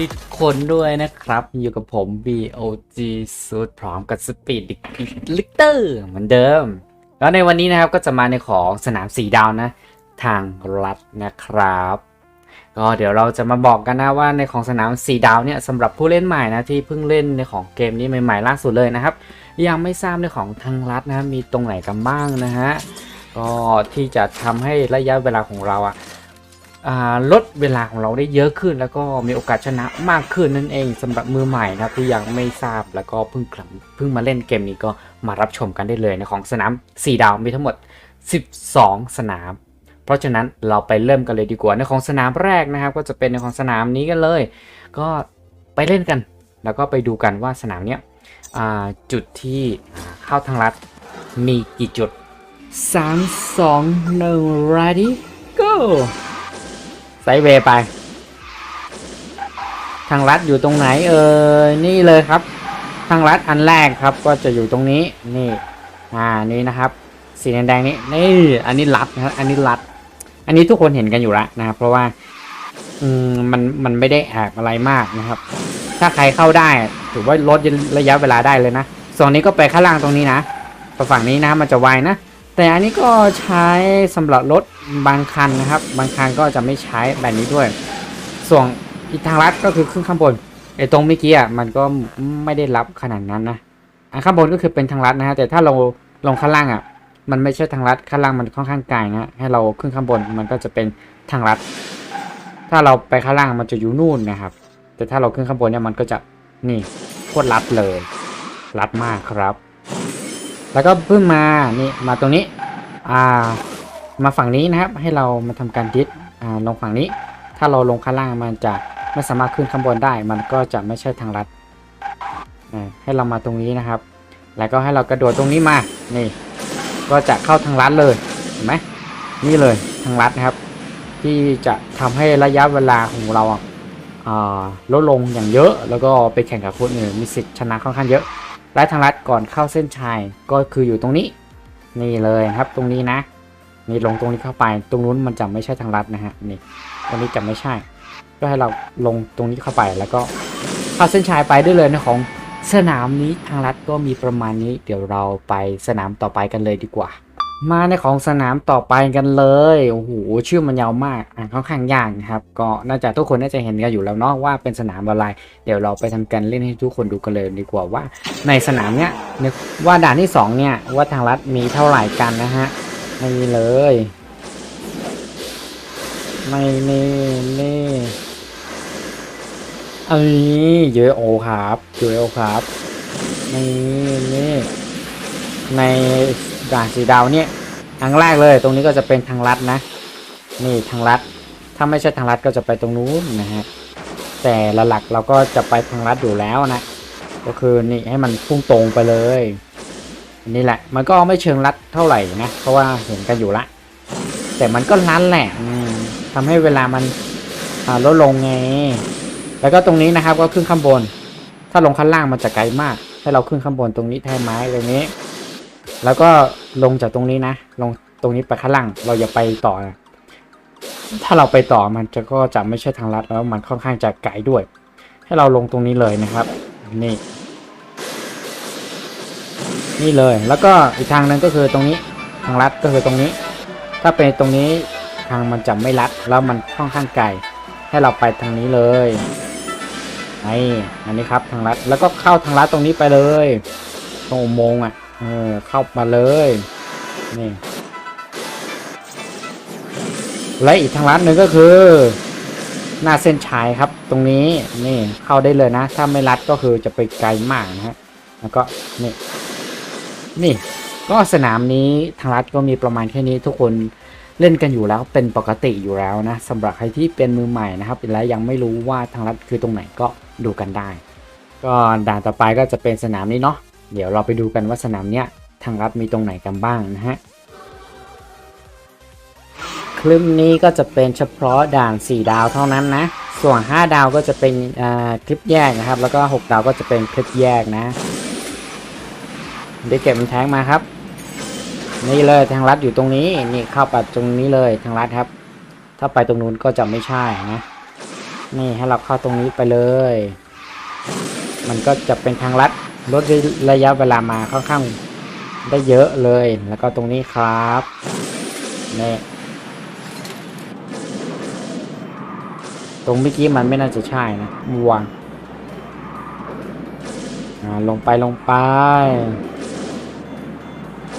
ดีทุกคนด้วยนะครับ อยู่กับผม BOG สูตรพร้อมกับสปีดลิกเตอร์เหมือนเดิม แล้วในวันนี้นะครับก็จะมาในของสนามสีดาวนะ ทางรัฐนะครับ ก็เดี๋ยวเราจะมาบอกกันนะว่าในของสนามสีดาวเนี่ยสำหรับผู้เล่นใหม่นะที่เพิ่งเล่นในของเกมนี้ใหม่ๆล่าสุดเลยนะครับ ยังไม่ทราบในของทางรัฐนะมีตรงไหนกันบ้างนะฮะก็ที่จะทำให้ระยะเวลาของเราอะ ลดเวลาของเราได้เยอะขึ้น แล้วก็มีโอกาสชนะมากขึ้นนั่นเองสำหรับมือใหม่นะครับที่ยังไม่ทราบแล้วก็เพิ่งกลับเพิ่งมาเล่นเกมนี้ก็มารับชมกันได้เลยในของสนาม 4 ดาวมีทั้งหมด 12 สนาม เพราะฉะนั้นเราไปเริ่มกันเลยดีกว่าในของสนามแรกนะครับ ก็จะเป็นในของสนามนี้กันเลย ก็ไปเล่นกัน แล้วก็ไปดูกันว่าสนามเนี้ยจุดที่เข้าทางลัดมีกี่จุด 3 2 1 ready go ไซเวไป ทางลัดอยู่ตรงไหนเอ่ยนี่เลยครับ ทางลัดอันแรกครับก็จะอยู่ตรงนี้นี่ อ่านี่นะครับ สีแดงๆนี้นี่อันนี้รัดนะครับ อันนี้รัด อันนี้ทุกคนเห็นกันอยู่แล้วนะครับ เพราะว่า อืมมันมันไม่ได้แอบอะไรมากนะครับ ถ้าใครเข้าได้ ถือว่าลดระยะเวลาได้เลยนะส่วนนี้ก็ไปข้างล่างตรงนี้นะฝั่งนี้นะมันจะไวนะ แต่อันนี้ก็ใช้สำหรับรถบางคันนะครับ บางคันก็จะไม่ใช้แบบนี้ด้วย ส่วนอีกทางลัดก็คือขึ้นข้างบนไอ้ตรงเมื่อกี้อะมันก็ไม่ได้รับขนาดนั้นนะอันข้างบนก็คือเป็นทางลัดนะฮะแต่ถ้าเราลงข้างล่างอะ มันไม่ใช่ทางลัดข้างล่างมันค่อนข้างไกลนะให้เราขึ้นข้างบนมันก็จะเป็นทางลัด ถ้าเราไปข้างล่างมันจะอยู่นู่นนะครับ แต่ถ้าเราขึ้นข้างบนเนี่ยมันก็จะนี่โคตรลัดเลย ลัดมากครับ แล้วก็เพิ่งมานี่มาตรงนี้อ่ามาฝั่งนี้นะครับ ให้เรามาทำการดิสอ่าลงฝั่งนี้ ถ้าเราลงข้างล่างมันจะไม่สามารถขึ้นข้างบนได้ มันก็จะไม่ใช่ทางลัดให้เรามาตรงนี้นะครับ แล้วก็ให้เรากระโดดตรงนี้มานี่ ก็จะเข้าทางลัดเลยเห็นไหมนี่เลยทางลัดนะครับ ที่จะทำให้ระยะเวลาของเราอ่าลดลงอย่างเยอะ แล้วก็ไปแข่งกับคนอื่นมีสิทธิ์ชนะค่อนข้างเยอะ และทางลัดก่อนเข้าเส้นชัยก็คืออยู่ตรงนี้ นี่เลยครับตรงนี้นะ นี่ลงตรงนี้เข้าไป ตรงนู้นมันจะไม่ใช่ทางลัดนะฮะนี่ตรงนี้จะไม่ใช่ ก็ให้เราลงตรงนี้เข้าไปแล้วก็เข้าเส้นชัยไปได้เลยนะของสนามนี้ทางลัดก็มีประมาณนี้ เดี๋ยวเราไปสนามต่อไปกันเลยดีกว่า มาในของสนามต่อไปกันเลย โอ้โห ชื่อมันยาวมาก อ่านค่อนข้างยากนะครับ ก็น่าจะทุกคนน่าจะเห็นกันอยู่แล้วเนาะว่าเป็นสนามอะไร เดี๋ยวเราไปทำการเล่นให้ทุกคนดูกันเลยดีกว่าว่า ในสนามเนี้ยว่าด่านที่สองเนี่ย ว่าทางลัดมีเท่าไหร่กันนะฮะ ไม่มีเลย ไม่นี่นี่เอ้ยเยอะโอครับเยอะโอครับ นี่นี่ใน ด่านสีดาวเนี่ยทางแรกเลย ตรงนี้ก็จะเป็นทางลัดนะ นี่ทางลัด ถ้าไม่ใช่ทางลัดก็จะไปตรงนู้นนะฮะ แต่ละหลักเราก็จะไปทางลัดอยู่แล้วนะ ก็คือนี่ให้มันพุ่งตรงไปเลยอันนี่แหละ มันก็ไม่เชิงรัดเท่าไหร่นะ เพราะว่าเห็นกันอยู่ละ แต่มันก็รัดแหละอืมทำให้เวลามันลดลงไง แล้วก็ตรงนี้นะครับก็ขึ้นข้างบน ถ้าลงข้างล่างมันจะไกลมาก ให้เราขึ้นข้างบนตรงนี้แทนไม้ตรงนี้ แล้วก็ลงจากตรงนี้นะ ลงตรงนี้ไปข้างล่าง เราอย่าไปต่อนะถ้าเราไปต่อมันจะก็จะไม่ใช่ทางลัดแล้วมันค่อนข้างจะไกลด้วย ให้เราลงตรงนี้เลยนะครับ นี่ นี่เลย แล้วก็อีกทางหนึงก็คือตรงนี้ ทางลัดก็คือตรงนี้ ถ้าเป็นตรงนี้ทางมันจะไม่ลัดแล้วมันค่อนข้างไกล ให้เราไปทางนี้เลยไออันนี้ครับทางลัด แล้วก็เข้าทางลัดตรงนี้ไปเลย ตรงอุโมงค์อะ เออเข้ามาเลย นี่ และอีกทางลัดหนึ่งก็คือ หน้าเส้นชัยครับ ตรงนี้นี่เข้าได้เลยนะ ถ้าไม่รัดก็คือจะไปไกลมากนะฮะ แล้วก็นี่ นี่ ก็สนามนี้ทางรัฐก็มีประมาณแค่นี้ทุกคนเล่นกันอยู่แล้วเป็นปกติอยู่แล้วนะสำหรับใครที่เป็นมือใหม่นะครับและยังไม่รู้ว่าทางรัฐคือตรงไหนก็ดูกันได้ ก็ด่านต่อไปก็จะเป็นสนามนี้เนาะ เดี๋ยวเราไปดูกันว่าสนามเนี้ยทางรัฐมีตรงไหนกันบ้างนะฮะ คลิปนี้ก็จะเป็นเฉพาะด่าน 4 ดาวเท่านั้นนะ ส่วน 5 ดาวก็จะเป็นคลิปแยกนะครับ แล้วก็ 6 ดาวก็จะเป็นคลิปแยกนะได้เก็บมันแท้งมาครับ นี่เลยทางลัดอยู่ตรงนี้ นี่เข้าไปตรงนี้เลยทางลัดครับ ถ้าไปตรงนู้นก็จะไม่ใช่นะ นี่ให้เราเข้าตรงนี้ไปเลย มันก็จะเป็นทางลัด ลดระยะเวลามาค่อนข้างได้เยอะเลย แล้วก็ตรงนี้ครับนี่ตรงเมื่อกี้มันไม่น่าจะใช่นะวางอ่าลงไปลงไป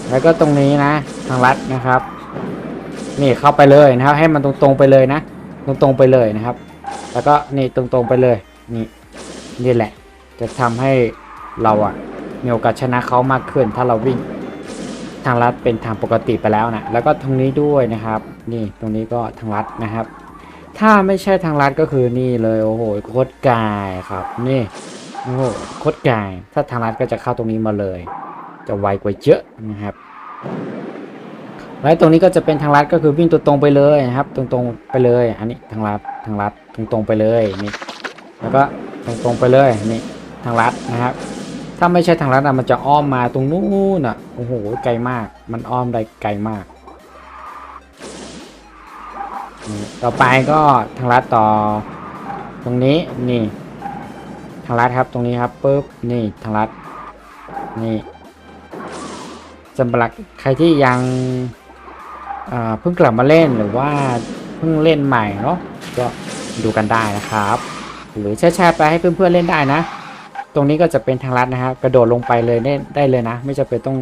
แล้วก็ตรงนี้นะ ทางลัดนะครับ นี่เข้าไปเลยนะครับ ให้มันตรงๆไปเลยนะ ตรงๆไปเลยนะครับ แล้วก็นี่ตรงๆไปเลย นี่นี่แหละ จะทำให้ เราอะมีโอกาสชนะเขามากขึ้น ถ้าเราวิ่งทางลัดเป็นทางปกติไปแล้วนะแล้วก็ตรงนี้ด้วยนะครับ นี่ตรงนี้ก็ทางลัดนะครับ ถ้าไม่ใช่ทางลัดก็คือนี่เลยโอ้โหโคตรกายครับนี่โอ้โหโคตรกายถ้าทางลัดก็จะเข้าตรงนี้มาเลย จะไวกว่าเยอะนะครับแล้วตรงนี้ก็จะเป็นทางลัดก็คือวิ่งตัวตรงไปเลยนะครับ ตรงๆไปเลย อันนี้ทางลัดทางลัดตรงๆไปเลยนี่แล้วก็ตรงๆไปเลยนี่ทางลัดนะครับ ถ้าไม่ใช่ทางลัดอะมันจะอ้อมมาตรงนู้นอะโอ้โหไกลมาก มันอ้อมได้ไกลมาก ต่อไปก็ทางลัดต่อ ตรงนี้นี่ ทางลัดครับตรงนี้ครับปุ๊บนี่ทางลัดนี่สำหรับใครที่ยังเพิ่งกลับมาเล่นหรือว่าเพิ่งเล่นใหม่เนาะก็ดูกันได้นะครับ หรือแชร์ไปให้เพื่อนๆเล่นได้นะ ตรงนี้ก็จะเป็นทางลัดนะครับ กระโดดลงไปเลยได้ได้เลยนะ ไม่จำเป็นต้อง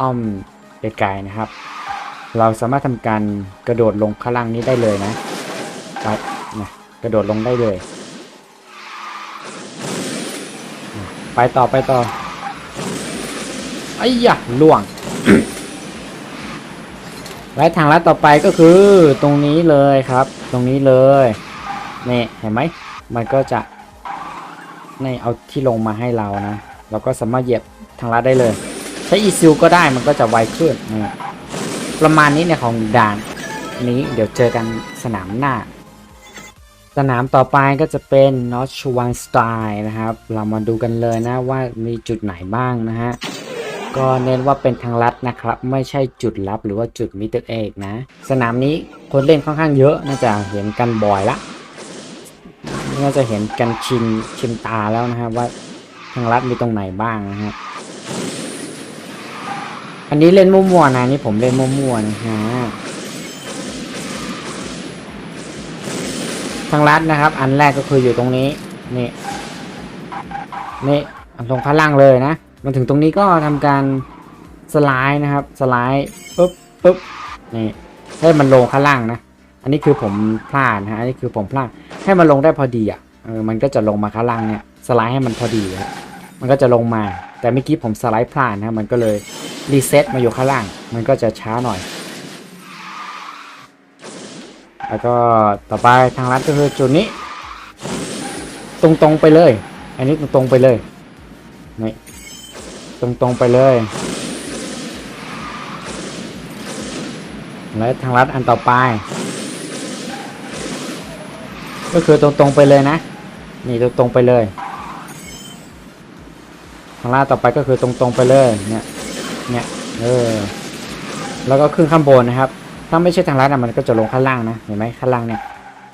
อ้อมไกลๆนะครับ เราสามารถทำการกระโดดลงข้างล่างนี้ได้เลยนะไปนะกระโดดลงได้เลย ไปต่อไปต่อไอ้ยะล่วงและทางลัดต่อไปก็คือตรงนี้เลยครับ ตรงนี้เลยนี่เห็นไหมมันก็จะ นี่เอาที่ลงมาให้เรานะเราก็สามารถเหยียบทางลัดได้เลย ใช้อีซิลก็ได้มันก็จะไวขึ้นนี่ประมาณนี้เนี่ยของด่านนี้เดี๋ยวเจอกันสนามหน้า สนามต่อไปก็จะเป็น n o t c h w a n Style นะครับ เรามาดูกันเลยนะว่ามีจุดไหนบ้างนะฮะก็เน้นว่าเป็นทางลัดนะครับ ไม่ใช่จุดลับหรือว่าจุดมิเตอร์เอกนะ สนามนี้คนเล่นค่อนข้างเยอะน่าจะเห็นกันบ่อยละ น่าจะเห็นกันชินชินตาแล้วนะครับว่าทางลัดมีตรงไหนบ้างนะฮะอันนี้เล่นมั่วๆนะนี่ผมเล่นมั่วๆนะฮะทางลัดนะครับ อันแรกก็คืออยู่ตรงนี้นี่นี่ตรงข้างล่างเลยนะมาถึงตรงนี้ก็ทำการสไลด์นะครับ สไลด์ปุ๊บปุ๊บนี่ให้มันลงข้างล่างนะ อันนี้คือผมพลาดนะฮะอันนี้คือผมพลาดให้มันลงได้พอดีอะเออมันก็จะลงมาข้างล่างเนี่ยสไลด์ให้มันพอดีครับมันก็จะลงมา แต่เมื่อกี้ผมสไลด์พลาดนะมันก็เลยรีเซ็ตมาอยู่ข้างล่าง มันก็จะช้าหน่อย แล้วก็ต่อไปทางลัดก็คือจุดนี้ ตรงๆไปเลย อันนี้ตรงๆไปเลยนี่ตรงๆไปเลยและทางลัดอันต่อไป ก็คือตรงๆไปเลยนะ นี่ตรงๆไปเลยทางลัดต่อไปก็คือตรงๆไปเลยเนี่ยเนี่ยเออแล้วก็ขึ้นข้างบนนะครับ ถ้าไม่ใช่ทางลัดอะมันก็จะลงข้างล่างนะเห็นไหมข้างล่างเนี่ย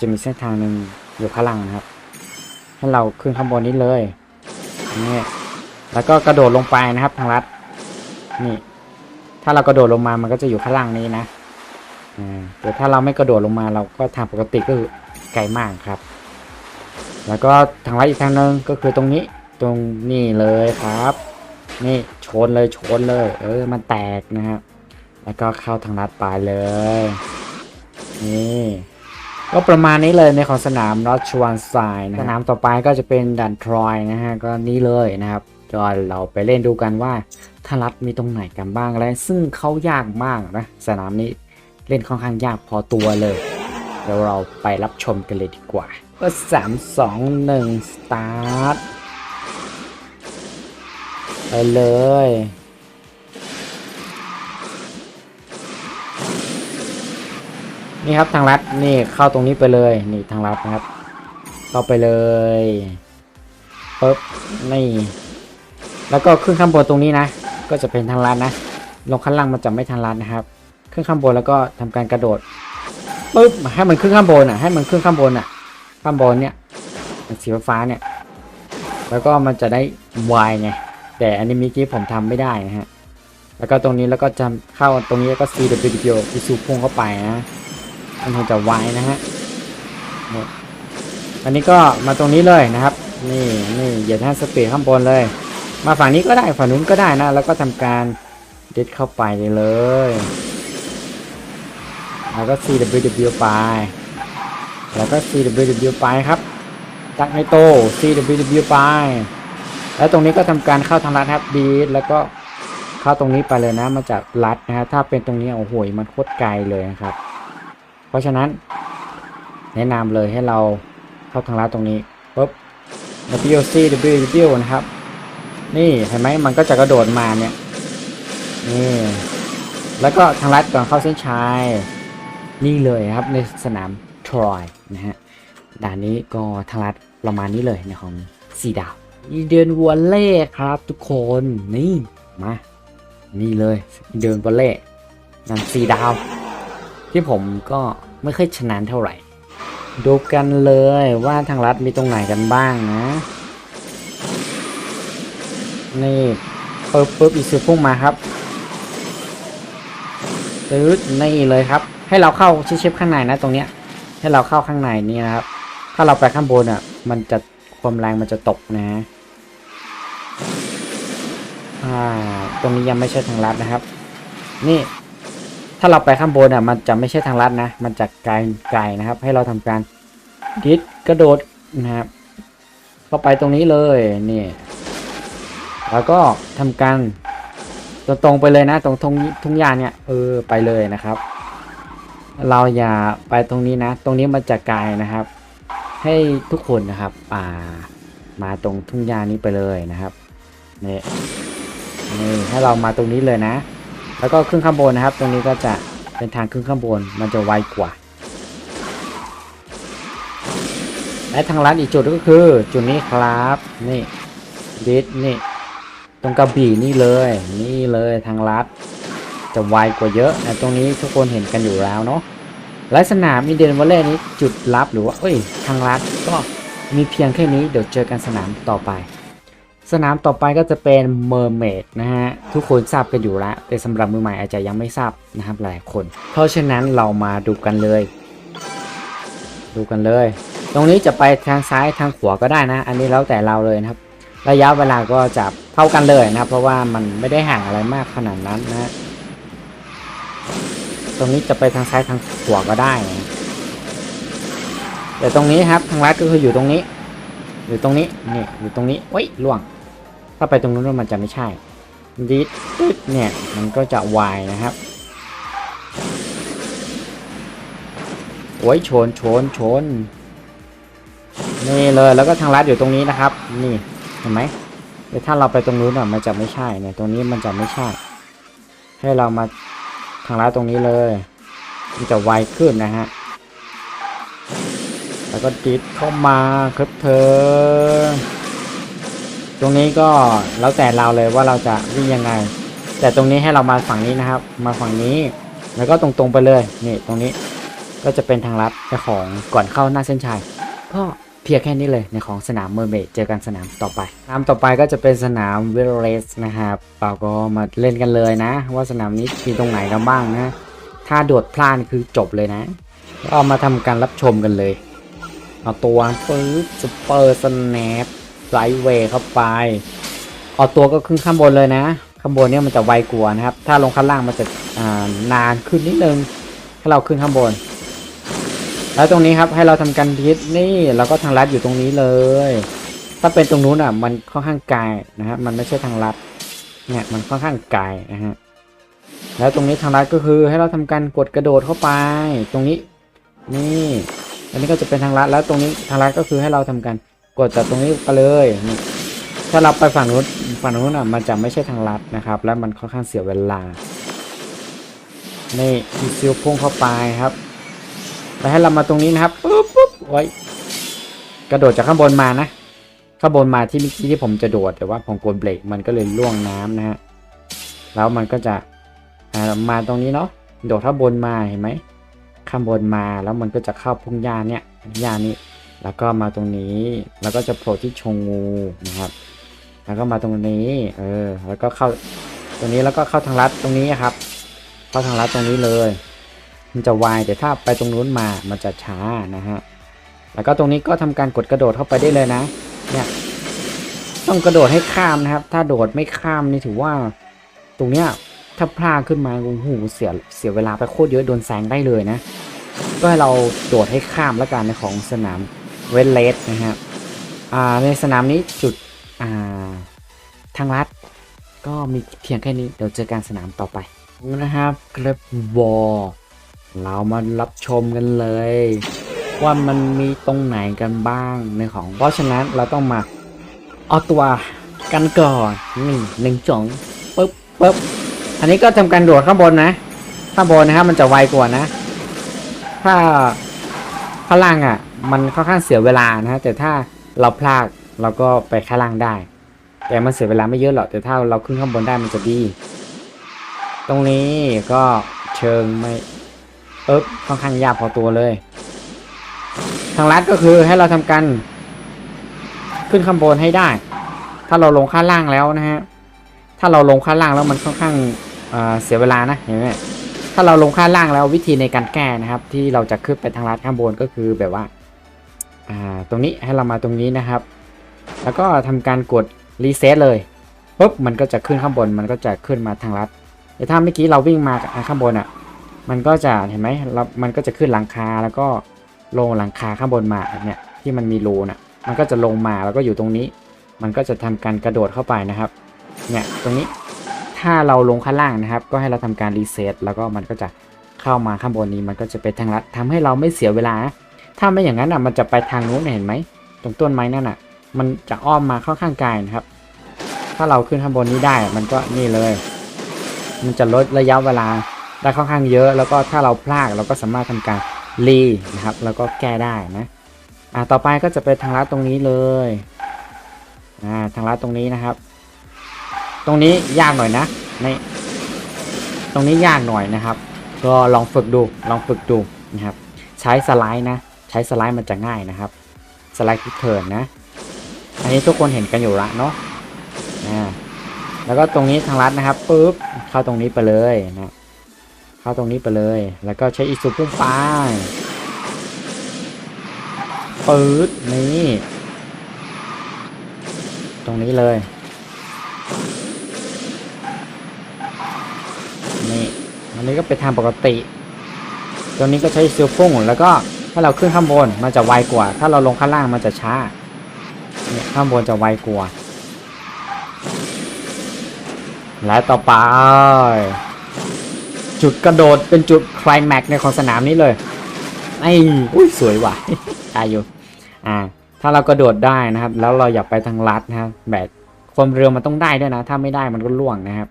จะมีเส้นทางหนึ่งอยู่ข้างล่างนะครับให้เราขึ้นข้างบนนี้เลยนี่แล้วก็กระโดดลงไปนะครับ ทางลัดนี่ ถ้าเรากระโดดลงมามันก็จะอยู่ข้างล่างนี้นะอ่าแต่ถ้าเราไม่กระโดดลงมาเราก็ทางปกติก็คือ ไกลมากครับ แล้วก็ทางลัดอีกทางหนึงก็คือตรงนี้ตรงนี่เลยครับ นี่ชนเลยชนเลย เออมันแตกนะครับแล้วก็เข้าทางลัดไปเลย นี่ก็ประมาณนี้เลยในของสนามนอชวนไซนะสนามต่อไปก็จะเป็นดันทรอยนะฮะก็นี่เลยนะครับก็เราไปเล่นดูกันว่าทารัดมีตรงไหนกันบ้างและซึ่งเขายากมากนะสนามนี้เล่นค่อนข้างยากพอตัวเลย เดี๋ยวเราไปรับชมกันเลยดีกว่าก็สามสองหนึ่งสตาร์ทไปเลยนี่ครับทางลัดนี่เข้าตรงนี้ไปเลยนี่ทางลัดนะครับเข้าไปเลยปึ๊บนี่แล้วก็ขึ้นข้างบนตรงนี้นะ ก็จะเป็นทางลัดนะ ลงข้างล่างมันจะไม่ทางลัดนะครับ ขึ้นข้างบนแล้วก็ทำการกระโดด ปึ๊บให้มันขึ้นข้างบนอะ ให้มันขึ้นข้างบนอะ ข้างบนเนี่ยสีฟ้าเนี่ย แล้วก็มันจะได้วายไง แต่อันนี้เมื่อกี้ผมทำไม่ได้นะฮะ แล้วก็ตรงนี้แล้วก็จะเข้าตรงนี้แล้วก็ C W W ที่ซูพุ่งเข้าไปนะมันคงจะวายนะฮะเนี่ยอันนี้ก็มาตรงนี้เลยนะครับ นี่นี่เหยียดห้าสปีดข้างบนเลย มาฝั่งนี้ก็ได้ฝั่งนู้นก็ได้นะ แล้วก็ทำการเดิดเข้าไปเลย แล้วก็ C W W ไป แล้วก็ C W W ไปครับตักในโต C W W ไป แล้วตรงนี้ก็ทำการเข้าทางลัดครับดีแล้วก็เข้าตรงนี้ไปเลยนะมาจากลัดนะฮะถ้าเป็นตรงนี้โอ้โหมันโคตรไกลเลยนะครับ เพราะฉะนั้น แนะนำเลยให้เราเข้าทางลัดตรงนี้ปุ๊บ W C W W นะครับ นี่เห็นไหมมันก็จะกระโดดมาเนี่ยนี่แล้วก็ทางลัดก่อนเข้าเส้นชัย นี่เลยครับในสนามทรอยนะฮะด่านนี้ก็ทางลัดประมาณนี้เลยในของสีดาวเดินวัวเล่ครับทุกคนนี่มานี่เลยเดินวัวเล่นั่นสีดาว ที่ผมก็ไม่ค่อยชนะเท่าไหร่ ดูกันเลยว่าทางรัฐมีตรงไหนกันบ้างนะ นี่ปึ๊บปึ๊บอีกสือพุ่งมาครับตืดนี่เลยครับ ให้เราเข้าชิบๆข้างในนะตรงเนี้ย ให้เราเข้าข้างในนี่นะครับ ถ้าเราไปข้างบนอะ มันจะความแรงมันจะตกนะอ่าตรงนี้ยังไม่ใช่ทางลัดนะครับ นี่ ถ้าเราไปข้างบนอะ มันจะไม่ใช่ทางลัดนะ มันจะไกลไกลนะครับ ให้เราทำการดิดกระโดดนะครับเข้าไปตรงนี้เลยนี่แล้วก็ทำการตรงๆไปเลยนะ ตรงทุ่งทุ่งหญ้าเนี่ยเออไปเลยนะครับ เราอย่าไปตรงนี้นะ ตรงนี้มันจะไกลนะครับ ให้ทุกคนนะครับอ่ามาตรงทุ่งหญ้านี้ไปเลยนะครับนี่นี่ให้เรามาตรงนี้เลยนะ แล้วก็ขึ้นข้างบนนะครับ ตรงนี้ก็จะเป็นทางขึ้นข้างบนมันจะไวกว่า และทางร้านอีกจุดก็คือ จุดนี้ครับนี่ดิสนี่ ตรงกระบี่นี่เลย นี่เลยทางลัด จะไวกว่าเยอะนะตรงนี้ทุกคนเห็นกันอยู่แล้วเนาะและสนามอินเดียนวอลเล่นี้จุดลับหรือว่าเอ้ย ทางลัดก็มีเพียงแค่นี้เดี๋ยวเจอกันสนามต่อไป สนามต่อไปก็จะเป็นเมอร์เมดนะฮะ ทุกคนทราบกันอยู่แล้ว แต่สำหรับมือใหม่อาจจะยังไม่ทราบนะครับหลายคน เพราะฉะนั้นเรามาดูกันเลย ดูกันเลย ตรงนี้จะไปทางซ้ายทางขวาก็ได้นะ อันนี้แล้วแต่เราเลยนะครับ ระยะเวลาก็จะเท่ากันเลยนะเพราะว่ามันไม่ได้ห่างอะไรมากขนาดนั้นนะ ตรงนี้จะไปทางซ้ายทางขวาก็ได้ แต่ตรงนี้ครับทางลัดก็คืออยู่ตรงนี้ อยู่ตรงนี้นี่อยู่ตรงนี้เว้ยล่วง ถ้าไปตรงนู้นมันจะไม่ใช่ดิดตึ๊ดเนี่ยมันก็จะวายนะครับโอ้ยชนชนชนนี่เลยแล้วก็ทางลัดอยู่ตรงนี้นะครับ นี่เห็นไหมแต่ถ้าเราไปตรงนู้นอะมันจะไม่ใช่เนี่ยตรงนี้มันจะไม่ใช่ ให้เรามา ทางลัดตรงนี้เลย มันจะไวขึ้นนะฮะ แล้วก็ดิดเข้ามาครับเธอ ตรงนี้ก็แล้วแต่เราเลยว่าเราจะวิ่งยังไง แต่ตรงนี้ให้เรามาฝั่งนี้นะครับ มาฝั่งนี้ แล้วก็ตรงๆไปเลย นี่ตรงนี้ ก็จะเป็นทางลัดของก่อนเข้าหน้าเส้นชัยก็ เพียงแค่นี้เลยในของสนามเมอร์เมดเจอกันสนามต่อไปสนามต่อไปก็จะเป็นสนามเวลเลสนะครับเราก็มาเล่นกันเลยนะ ว่าสนามนี้มีตรงไหนกันบ้างนะ ถ้าโดดพลาดคือจบเลยนะก็เอามาทำการรับชมกันเลย เอาตัวปื๊ดซุปเปอร์สแนปไลท์เวย์เข้าไป เอาตัวก็ขึ้นข้างบนเลยนะ ข้างบนเนี่ยมันจะไวกว่านะครับ ถ้าลงข้างล่างมันจะนานขึ้นนิดนึง ถ้าเราขึ้นข้างบน แล้วตรงนี้ครับให้เราทำการดิสนี่แล้วก็ทางลัดอยู่ตรงนี้เลย ถ้าเป็นตรงนู้นอะ มันค่อนข้างไกลนะครับมันไม่ใช่ทางลัดเนี่ยมันค่อนข้างไกลนะฮะแล้วตรงนี้ทางลัดก็คือให้เราทำการกดกระโดดเข้าไป ตรงนี้นี่อันนี้ก็จะเป็นทางลัดแล้วตรงนี้ทางลัดก็คือให้เราทำการกดจากตรงนี้ไปเลยถ้าเราไปฝั่งนู้นฝั่งนู้นอะมันจะไม่ใช่ทางลัดนะครับ แล้วมันค่อนข้างเสียเวลานี่อีซิลพุ่งเข้าไปครับ แล้วให้เรามาตรงนี้นะครับปุ๊บปุ๊บไว้กระโดดจากข้างบนมานะ ข้างบนมาที่เมื่อกี้ที่ผมจะโดดแต่ว่าผมกดเบรกมันก็เลยล่วงน้ำนะฮะแล้วมันก็จะมาตรงนี้เนาะโดดข้างบนมาเห็นไหมข้างบนมาแล้วมันก็จะเข้าพุ่งหญ้าเนี่ยหญ้านี้แล้วก็มาตรงนี้แล้วก็จะโผล่ที่ชงงูนะครับ แล้วก็มาตรงนี้เออแล้วก็เข้าตรงนี้แล้วก็เข้าทางลัดตรงนี้ครับ เข้าทางลัดตรงนี้เลย มันจะไวแต่ถ้าไปตรงนู้นมามันจะช้านะฮะแล้วก็ตรงนี้ก็ทำการกดกระโดดเข้าไปได้เลยนะ เนี่ยต้องกระโดดให้ข้ามนะครับ ถ้าโดดไม่ข้ามนี่ถือว่า ตรงเนี้ยถ้าพลาดขึ้นมาโอ้โหเสียเสียเวลาไปโคตรเยอะโดนแซงได้เลยนะ ก็ให้เราโดดให้ข้ามแล้วกันในของสนามเวทเลสนะครับอ่าในสนามนี้จุดอ่าทางลัดก็มีเพียงแค่นี้ เดี๋ยวเจอกันสนามต่อไปนะครับกระบอ เรามารับชมกันเลย ว่ามันมีตรงไหนกันบ้างในของ เพราะฉะนั้นเราต้องมาเอาตัวกันก่อนนี่หนึ่งจ่องปึ๊บปึ๊บอันนี้ก็ทำการโดดข้างบนนะ ข้างบนนะครับมันจะไวกว่านะ ถ้าข้างล่างอะ มันค่อนข้างเสียเวลานะฮะแต่ถ้าเราพลาดเราก็ไปข้างล่างได้ แต่มันเสียเวลาไม่เยอะหรอกแต่ถ้าเราขึ้นข้างบนได้มันจะดี ตรงนี้ก็เชิงไม่ เอ๊บค่อนข้างยากพอตัวเลย ทางลัดก็คือให้เราทำการขึ้นข้างบนให้ได้ ถ้าเราลงข้างล่างแล้วนะฮะ ถ้าเราลงข้างล่างแล้วมันค่อนข้างเเสียเวลานะเห็นไหมถ้าเราลงข้างล่างแล้ววิธีในการแก้นะครับ ที่เราจะขึ้นไปทางลัดข้างบนก็คือแบบว่าตรงนี้ให้เรามาตรงนี้นะครับ แล้วก็ทำการกดรีเซ็ตเลยปุ๊บมันก็จะขึ้นข้างบนมันก็จะขึ้นมาทางลัดแต่ถ้าเมื่อกี้เราวิ่งมาข้างบนอะ มันก็จะเห็นไหมเรามันก็จะขึ้นหลังคาแล้วก็ลงหลังคาข้างบนมาเนี่ยที่มันมีรูน่ะมันก็จะลงมาแล้วก็อยู่ตรงนี้ มันก็จะทำการกระโดดเข้าไปนะครับ เนี่ยตรงนี้ถ้าเราลงข้างล่างนะครับ ก็ให้เราทำการรีเซ็ตแล้วก็มันก็จะเข้ามาข้างบนนี้ มันก็จะเป็นทางลัดทำให้เราไม่เสียเวลานะถ้าไม่อย่างนั้นอะมันจะไปทางนู้นเห็นไหมตรงต้นไม้นั่นอะ มันจะอ้อมมาค่อนข้างไกลนะครับ ถ้าเราขึ้นข้างบนนี้ได้มันก็นี่เลย มันจะลดระยะเวลา ได้ค่อนข้างเยอะ แล้วก็ถ้าเราพลาดเราก็สามารถทำการรีนะครับ แล้วก็แก้ได้นะอ่าต่อไปก็จะเป็นทางลัดตรงนี้เลยอ่าทางลัดตรงนี้นะครับ ตรงนี้ยากหน่อยนะในตรงนี้ยากหน่อยนะครับ ก็ลองฝึกดูลองฝึกดูนะครับ ใช้สไลด์นะ ใช้สไลด์มันจะง่ายนะครับ สไลด์ทิกเทิร์นนะ อันนี้ทุกคนเห็นกันอยู่ละเนาะอ่าแล้วก็ตรงนี้ทางลัดนะครับปุ๊บเข้าตรงนี้ไปเลยนะ เข้าตรงนี้ไปเลย แล้วก็ใช้อีซูพุ่งไปปื๊ดนี่ ตรงนี้เลย นี่ อันนี้ก็เป็นทางปกติตรงนี้ก็ใช้ซิลพุ่งแล้วก็ถ้าเราขึ้นข้างบนมันจะไวกว่า ถ้าเราลงข้างล่างมันจะช้า เนี่ยข้างบนจะไวกว่า และต่อไป จุดกระโดดเป็นจุดไคลแม็กในของสนามนี้เลยไอ้อุ้ยสวยว่ะได้อยู่อ่าถ้าเรากระโดดได้นะครับ แล้วเราอยากไปทางลัดนะครับแบบความเร็วมันต้องได้ด้วยนะ ถ้าไม่ได้มันก็ล่วงนะครับ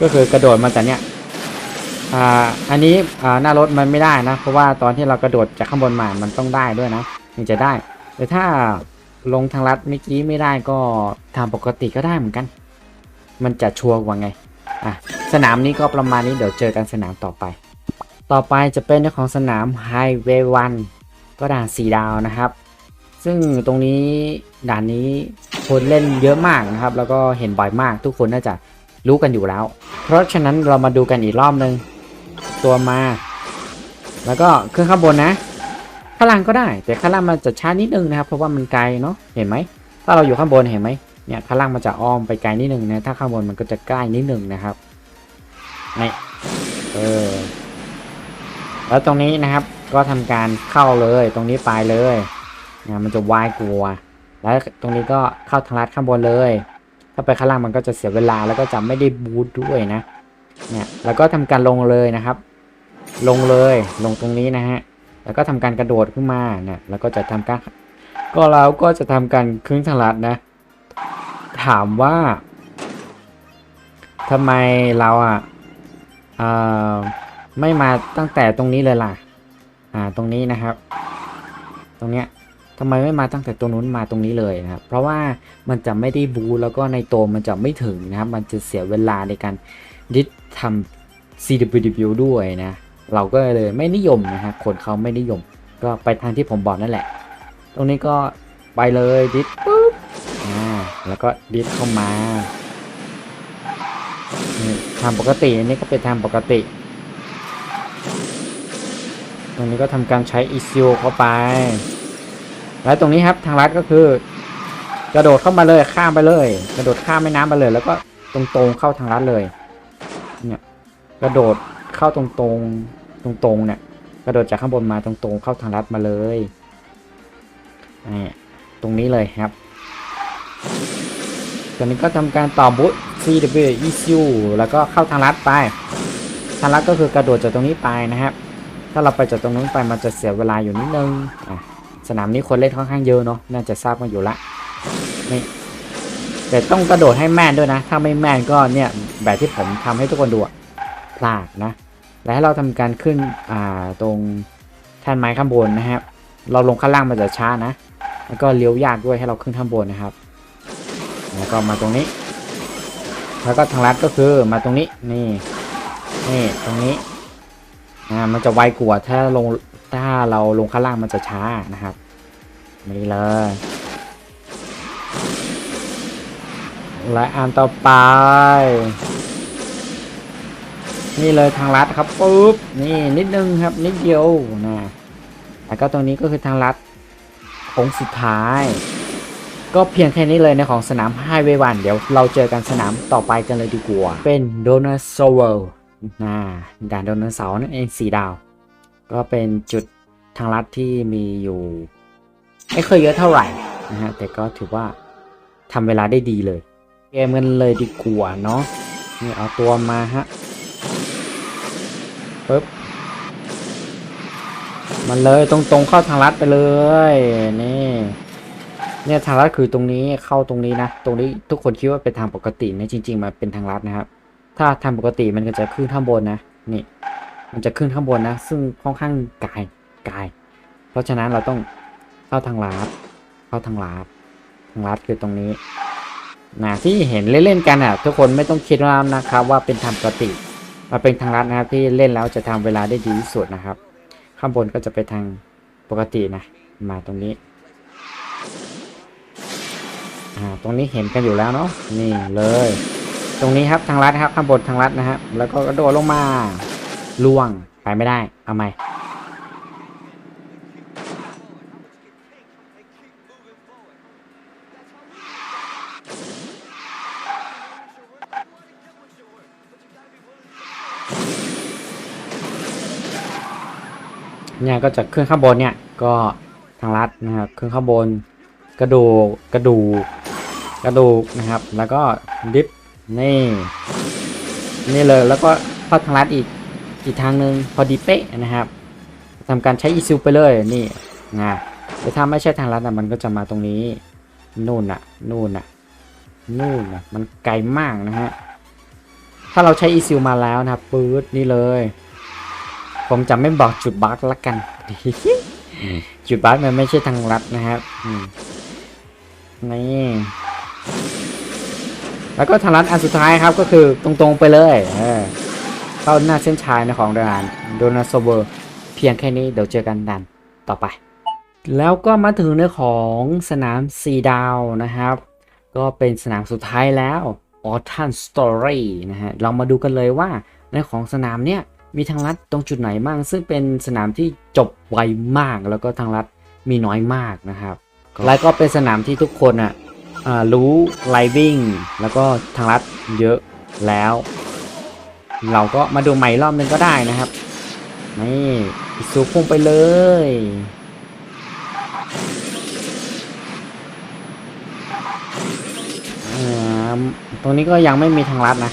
ก็คือกระโดดมาจากเนี้ยอ่าอันนี้อ่าหน้ารถมันไม่ได้นะ เพราะว่าตอนที่เรากระโดดจากข้างบนมามันต้องได้ด้วยนะถึงจะได้ แต่ถ้าลงทางลัดเมื่อกี้ไม่ได้ก็ทางปกติก็ได้เหมือนกัน มันจะชัวร์กว่าไง อะสนามนี้ก็ประมาณนี้เดี๋ยวเจอกันสนามต่อไป ต่อไปจะเป็นเรื่องของสนาม Highway 1ก็ด่านสีดาวนะครับ ซึ่งตรงนี้ด่านนี้คนเล่นเยอะมากนะครับ แล้วก็เห็นบ่อยมากทุกคนน่าจะรู้กันอยู่แล้ว เพราะฉะนั้นเรามาดูกันอีกรอบนึง ตัวมา แล้วก็ขึ้นข้างบนนะ ข้างล่างก็ได้ แต่ข้างล่างมันจะช้านิดนึงนะครับ เพราะว่ามันไกลเนาะเห็นไหมถ้าเราอยู่ข้างบนเห็นไหม เนี่ยข้างล่างมันจะอ้อมไปไกลนิดนึงนะถ้าข้างบนมันก็จะใกล้นิดนึงนะครับนี่เออแล้วตรงนี้นะครับก็ทำการเข้าเลยตรงนี้ไปเลยนะมันจะวายกลัว แล้วตรงนี้ก็เข้าทางลัดข้างบนเลย ถ้าไปข้างล่างมันก็จะเสียเวลาแล้วก็จะไม่ได้บูทด้วยนะเนี่ยแล้วก็ทำการลงเลยนะครับ ลงเลยลงตรงนี้นะฮะแล้วก็ทำการกระโดดขึ้นมาเนี่ยแล้วก็จะทำการก็เราก็จะทำการครึ่งทางลัดนะ ถามว่าทำไมเราอะไม่มาตั้งแต่ตรงนี้เลยล่ะ อ่า ตรงนี้นะครับ ตรงเนี้ยทำไมไม่มาตั้งแต่ตรงนู้นมาตรงนี้เลยนะครับ เพราะว่ามันจะไม่ได้บูแล้วก็ในโตวมันจะไม่ถึงนะครับ มันจะเสียเวลาในการดิสทำ CWW ด้วยนะ เราก็เลยไม่นิยมนะครับ คนเขาไม่นิยม ก็ไปทางที่ผมบอกนั่นแหละ ตรงนี้ก็ไปเลยดิสปุ๊บ แล้วก็ดิสเข้ามาทางปกติอันนี้ก็เป็นทางปกติ ตรงนี้ก็ทำการใช้อีซิลเข้าไป แล้วตรงนี้ครับทางลัดก็คือ กระโดดเข้ามาเลยข้ามไปเลย กระโดดข้ามแม่น้ำไปเลย แล้วก็ตรงๆเข้าทางลัดเลยเนี่ยกระโดดเข้าตรงๆตรงๆเนี่ยกระโดดจากข้างบนมาตรงๆเข้าทางลัดมาเลยนี่ตรงนี้เลยครับ ตอนนี้ก็ทำการต่อบุ๊ CW ECU แล้วก็เข้าทางลัดไป ทางลัดก็คือกระโดดจากตรงนี้ไปนะครับ ถ้าเราไปจากตรงนู้นไปมันจะเสียเวลาอยู่นิดนึงสนามนี้คนเล่นค่อนข้างเยอะเนาะ น่าจะทราบกันอยู่ละนี่แต่ต้องกระโดดให้แม่นด้วยนะ ถ้าไม่แม่นก็เนี่ยแบบที่ผมทำให้ทุกคนดูพลาดนะ และให้เราทำการขึ้นอ่าตรงแท่นไม้ข้างบนนะครับ เราลงข้างล่างมันจะช้านะ แล้วก็เลี้ยวยากด้วยให้เราขึ้นข้างบนนะครับ แล้วก็มาตรงนี้ แล้วก็ทางลัดก็คือมาตรงนี้นี่นี่ตรงนี้อ่ามันจะไวกว่าถ้าลงถ้าเราลงข้างล่างมันจะช้านะครับนี่เลยและอันต่อไป นี่เลยทางลัดครับปุ๊บนี่นิดนึงครับนิดเดียวนะแล้วก็ตรงนี้ก็คือทางลัดโค้งสุดท้าย ก็เพียงแค่นี้เลยในของสนามไฮเวย์วันเดี๋ยวเราเจอกันสนามต่อไปกันเลยดีกว่าเป็นโดนัสโวลนะด่านโดนัสเสาร์นั่นเองสีดาว ก็เป็นจุดทางลัดที่มีอยู่ ไม่เคยเยอะเท่าไหร่นะฮะแต่ก็ถือว่าทำเวลาได้ดีเลย เกมกันเลยดีกว่าเนาะนี่เอาตัวมาฮะปึ๊บมันเลยตรงๆเข้าทางลัดไปเลยนี่ เนี่ยทางลัดคือตรงนี้เข้าตรงนี้นะ ตรงนี้ทุกคนคิดว่าเป็นทางปกตินะจริง ๆมันเป็นทางลัดนะครับ ถ้าทางปกติมันก็จะขึ้นข้างบนนะนี่มันจะขึ้นข้างบนนะ ซึ่งค่อนข้างไกลไกลเพราะฉะนั้นเราต้องเข้าทางลัดเข้าทางลัดทางลัดคือตรงนี้นะที่เห็นเล่นๆกันอะ ทุกคนไม่ต้องคิดว่านะครับว่าเป็นทางปกติมันเป็นทางลัดนะครับที่เล่นแล้วจะทำเวลาได้ดีที่สุดนะครับ ข้างบนก็จะเป็นทางปกตินะ มาตรงนี้ อ่าตรงนี้เห็นกันอยู่แล้วเนาะนี่เลย ตรงนี้ครับทางลัดครับข้างบนทางลัดนะครับแล้วก็กระโดดลงมาล่วงไปไม่ได้เอาใหมเนี่ยก็จะขึ้นข้างบนเนี่ยก็ทางลัดนะครับขึ้นข้างบนกระดูกกระดูก กระดูกนะครับ แล้วก็ดิฟนี่ นี่เลยแล้วก็เข้าทางลัดอีกอีกทางหนึ่งพอดีเป๊ะนะครับทำการใช้อีซิลไปเลยนี่นะแต่ถ้าไม่ใช่ทางลัดนะมันก็จะมาตรงนี้นู่นน่ะนู่นน่ะนู่นน่ะมันไกลมากนะฮะถ้าเราใช้อีซิลมาแล้วนะครับปื๊ดนี่เลย ผมจะไม่บอกจุดบั๊กละกันจุดบั๊กมันไม่ใช่ทางลัดนะครับนี่ แล้วก็ทางลัดอันสุดท้ายครับก็คือตรงๆไปเลยเออเข้าหน้าเส้นชัยในของด่านโดนัสเวอร์เพียงแค่นี้เดี๋ยวเจอกันด่านต่อไป แล้วก็มาถึงในของสนามสีดาวนะครับ ก็เป็นสนามสุดท้ายแล้วออทันสตอรี่นะฮะเรามาดูกันเลยว่าในของสนามเนี้ยมีทางลัดตรงจุดไหนบ้างซึ่งเป็นสนามที่จบไวมากแล้วก็ทางลัดมีน้อยมากนะครับ แล้วก็เป็นสนามที่ทุกคนอะอ่า รู้ไลวิ่งแล้วก็ทางลัดเยอะแล้ว เราก็มาดูใหม่รอบนึงก็ได้นะครับ นี่สูพุ่งไปเลย ตรงนี้ก็ยังไม่มีทางลัดนะ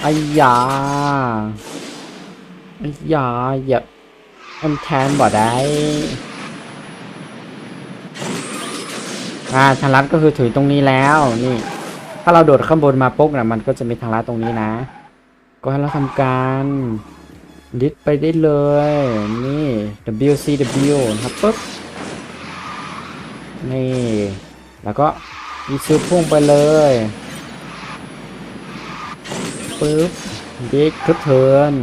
ไอ้ยาไอ้ยาอย่ามันแทนบ่ได้อ่าทางลัดก็คือถือตรงนี้แล้วนี่ ถ้าเราโดดข้างบนมาปุ๊บนะมันก็จะมีทางลัดตรงนี้นะ ก็ให้เราทำการดิสไปได้เลยนี่ WCW นะครับปุ๊บนี่ แล้วก็มีซื้อพุ่งไปเลยปึ๊บบิ๊กคึบเทิร์น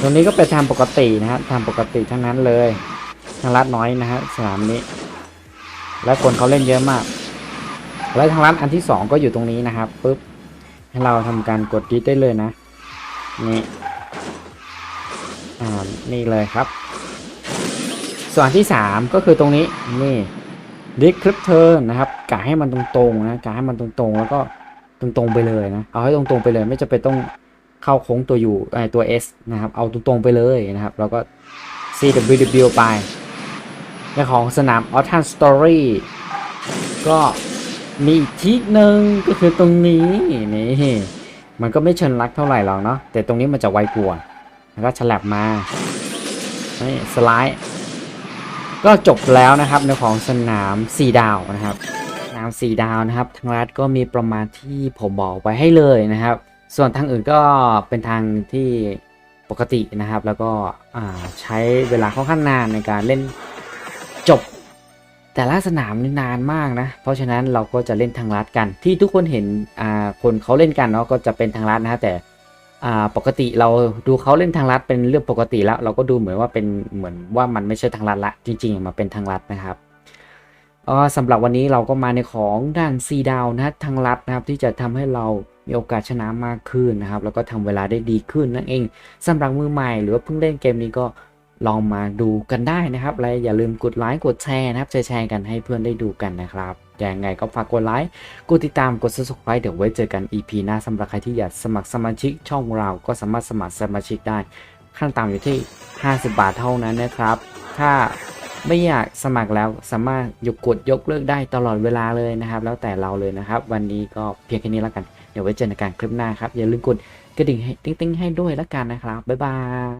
ตรงนี้ก็เป็นทางปกตินะฮะทางปกติทั้งนั้นเลยทางลัดน้อยนะฮะสนามนี้ และคนเขาเล่นเยอะมาก และทางร้านอันที่สองก็อยู่ตรงนี้นะครับปุ๊บให้เราทำการกดดิสได้เลยนะนี่อ่านี่เลยครับ ส่วนที่สามก็คือตรงนี้นี่ดิสคริปเตอร์นะครับกะให้มันตรงๆนะกะให้มันตรงๆ แล้วก็ตรงๆไปเลยนะเอาให้ตรงๆไปเลยไม่จะเป็นต้อง เข้าโค้งตัวอยู่ไอตัว S นะครับ เอาตรงๆไปเลยนะครับ แล้วก็ CWW ไปในของสนาม a u t o n Story ก็มีอีกที่หนึ่งก็คือตรงนี้นี่มันก็ไม่เชิญรักเท่าไหร่หรอกเนาะแต่ตรงนี้มันจะไวกว่าแล้วก็ฉลับมานี่สไลด์ก็จบแล้วนะครับในของสนาม 4 ดาวนะครับสนาม 4 ดาวนะครับ ทางรัฐก็มีประมาณที่ผมบอกไว้ให้เลยนะครับ ส่วนทางอื่นก็เป็นทางที่ปกตินะครับ แล้วก็ใช้เวลาค่อนข้างนานในการเล่นจบ แต่ละสนามนี่นานมากนะ เพราะฉะนั้นเราก็จะเล่นทางรัฐกัน ที่ทุกคนเห็นคนเขาเล่นกันเนาะก็จะเป็นทางรัฐนะฮะแต่ปกติเราดูเขาเล่นทางรัฐเป็นเรื่องปกติแล้ว เราก็ดูเหมือนว่าเป็นเหมือนว่ามันไม่ใช่ทางรัฐละจริงๆมาเป็นทางรัฐนะครับสำหรับวันนี้เราก็มาในของด้านซีดาวนะทางรัฐนะครับที่จะทำให้เรา มีโอกาสชนะมากขึ้นนะครับ แล้วก็ทำเวลาได้ดีขึ้นนั่นเองสำหรับมือใหม่ หรือว่าเพิ่งเล่นเกมนี้ก็ลองมาดูกันได้นะครับ และอย่าลืมกดไลค์กดแชร์นะครับแชร์กันให้เพื่อนได้ดูกันนะครับยังไงก็ฝากกดไลค์กดติดตามกด subscribe เดี๋ยวไว้เจอกัน EP หน้าสำหรับใครที่อยากสมัครสมาชิกช่องเราก็สามารถสมัครสมาชิกได้ ขั้นต่ำอยู่ที่ 50 บาทเท่านั้นนะครับ ถ้าไม่อยากสมัครแล้วสามารถยกกดยกเลิกได้ตลอดเวลาเลยนะครับ แล้วแต่เราเลยนะครับ วันนี้ก็เพียงแค่นี้แล้วกัน เดี๋ยวไว้เจอกันคลิปหน้าครับ อย่าลืมกดกระดิ่งให้ติ๊งๆให้ด้วยแล้วกันนะครับ บ๊ายบาย